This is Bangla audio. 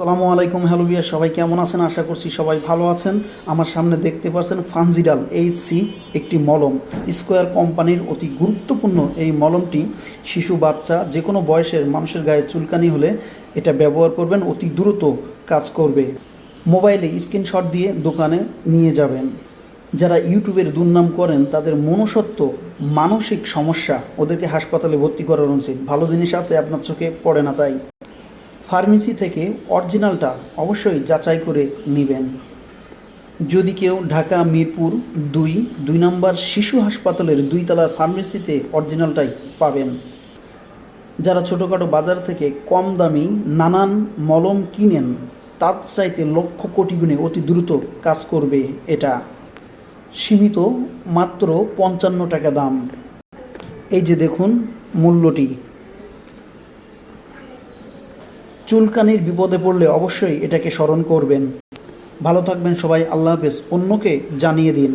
আসসালামু আলাইকুম, হ্যালো বিয়া সবাই কেমন আছেন? আশা করছি সবাই ভালো আছেন। আমার সামনে দেখতে পাচ্ছেন ফানজিডাল এইচসি একটি মলম। স্কোয়ার কোম্পানির অতি গুরুত্বপূর্ণ এই মলমটি শিশু, বাচ্চা যে কোনো বয়সের মানুষের গায়ে চুলকানি হলে এটা ব্যবহার করবেন, অতি দ্রুত কাজ করবে। মোবাইলে স্ক্রিনশট দিয়ে দোকানে নিয়ে যাবেন। যারা ইউটিউবের দুর্নাম করেন, তাদের মনুষ্যত্ব, মানসিক সমস্যা ওদেরকে হাসপাতালে ভর্তি করানো উচিত। ভালো জিনিস আছে, আপনার চোখে পড়ে না তাই। ফার্মেসি থেকে অরিজিনালটা অবশ্যই যাচাই করে নেবেন। যদি কেউ ঢাকা, মিরপুর দুই দুই নম্বর শিশু হাসপাতালের দুই তলার ফার্মেসিতে অরিজিনালটাই পাবেন। যারা ছোটোখাটো বাজার থেকে কম দামি নানান মলম কিনেন, তার চাইতে লক্ষ কোটি গুণে অতি দ্রুত কাজ করবে এটা। সীমিত মাত্র পঞ্চান্ন টাকা দাম। এই যে দেখুন মূল্যটি। চুলকানির বিপদে পড়লে অবশ্যই এটাকে স্মরণ করবেন। ভালো থাকবেন সবাই, আল্লাহ হাফেজ। অন্যকে জানিয়ে দিন।